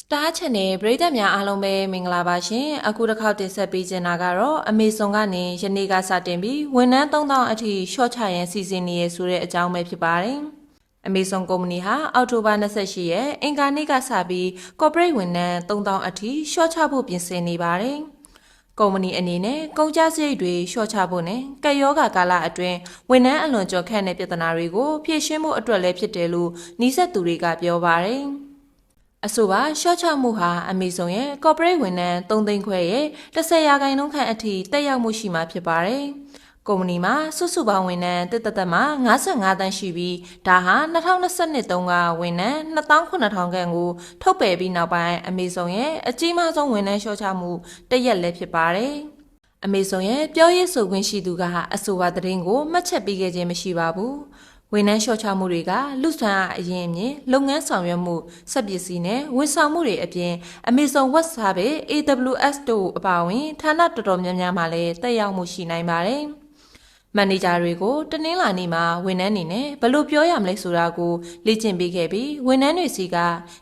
Star Channel ပရိသတ်များအားလုံးပဲမင်္ဂလာပါရှင်အခုတစ်ခေါက်တင်ဆက်ပေးချင်တာကတော့ Amazon ကနေယနေ့ကစတင်ပြီးဝန်ထမ်း3000အထိ short ချရန်စီစဉ်နေရဆိုတဲ့အကြောင်းပဲဖြစ်ပါတယ် Amazon ကုမ္ပဏီဟာအောက်တိုဘာ28ရက်အင်္ဂါနေ့ကစပြီး corporate ဝန်ထမ်း3000အထိ short ချဖို့ပြင်ဆင်နေပါတယ်ကုမ္ပဏီအနေနဲ့ကုန်ကျစရိတ်တွေလျှော့ချဖို့နဲ့ကက်ယောဂါကာလအတွင်းဝန်ထမ်းအလွန်ကြော်ခန့်တဲ့ပြဿနာတွေကိုဖြေရှင်းဖို့အတွက်လည်းဖြစ်တယ်လို့နှီးဆက်သူတွေကပြောပါတယ်။ အဆိုပါရှော့ချမှုဟာ Amazon ရဲ့ corporate ဝန်ထမ်း3သိန်းခွဲရဲ့10ရာခိုင်နှုန်းခန့်အထိတက်ရောက်မှုရှိမှာဖြစ်ပါတယ်။ကုမ္ပဏီမှာစုစုပေါင်းဝန်ထမ်းတစ်သက်သက်မှာ55တန်းရှိပြီးဒါဟာ2022တုန်းကဝန်ထမ်း28000ခန့်ကိုထုတ်ပယ်ပြီးနောက်ပိုင်း Amazon ရဲ့အကြီးမားဆုံးဝန်ထမ်းရှော့ချမှုတစ်ရက်လည်းဖြစ်ပါတယ်။ Amazon ရဲ့ပြောရေးဆိုခွင့်ရှိသူကအဆိုပါသတင်းကိုမှတ်ချက်ပေးခဲ့ခြင်းမရှိပါဘူး။ ဝန်ထမ်းလျှော့ချမှုတွေကလူဆွမ်းအားအရင်အမြင်လုပ်ငန်းဆောင်ရွက်မှုစက်ပစ္စည်းနဲ့ဝန်ဆောင်မှုတွေအပြင် Amazon Web Service AWS တို့အပါအဝင်ဌာနတော်တော်များများမှာလည်းတက်ရောက်မှုရှိနိုင်ပါတယ်။မန်နေဂျာတွေကိုတနင်္လာနေ့မှာဝန်ထမ်းတွေနဲ့ဘယ်လိုပြောရမလဲဆိုတာကိုလေ့ကျင့်ပေးခဲ့ပြီးဝန်ထမ်းတွေစီက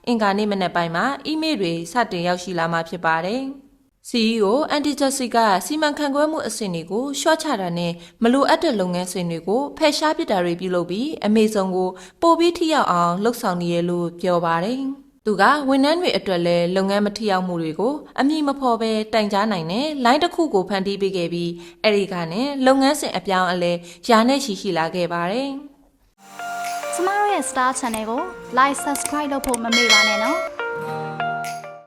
အင်ကာနေ့မနက်ပိုင်းမှာအီးမေးလ်တွေစတင်ရောက်ရှိလာမှာဖြစ်ပါတယ်။ CEO အန်တီဂျက်စီကစီမံခန့်ခွဲမှုအဆင့်တွေကိုရှော့ချတာနဲ့မလိုအပ်တဲ့လုပ်ငန်းစဉ်တွေကိုဖယ်ရှားပစ်တာတွေပြုလုပ်ပြီးအမေဇုံကိုပိုပြီးထိရောက်အောင်လှုပ်ဆောင်နေရလို့ပြောပါတယ်။သူကဝန်ထမ်းတွေအတွက်လည်းလုပ်ငန်းမထိရောက်မှုတွေကိုအမိမဖော်ပဲတိုင်ကြားနိုင်တဲ့ line တစ်ခုကိုဖန်တီးပေးခဲ့ပြီးအဲ့ဒီကနေလုပ်ငန်းစဉ်အပြောင်းအလဲယာနဲ့ရှိရှိလာခဲ့ပါတယ်။ကျမတို့ရဲ့ Star Channel ကို Like Subscribe လုပ်ဖို့မမေ့ပါနဲ့နော်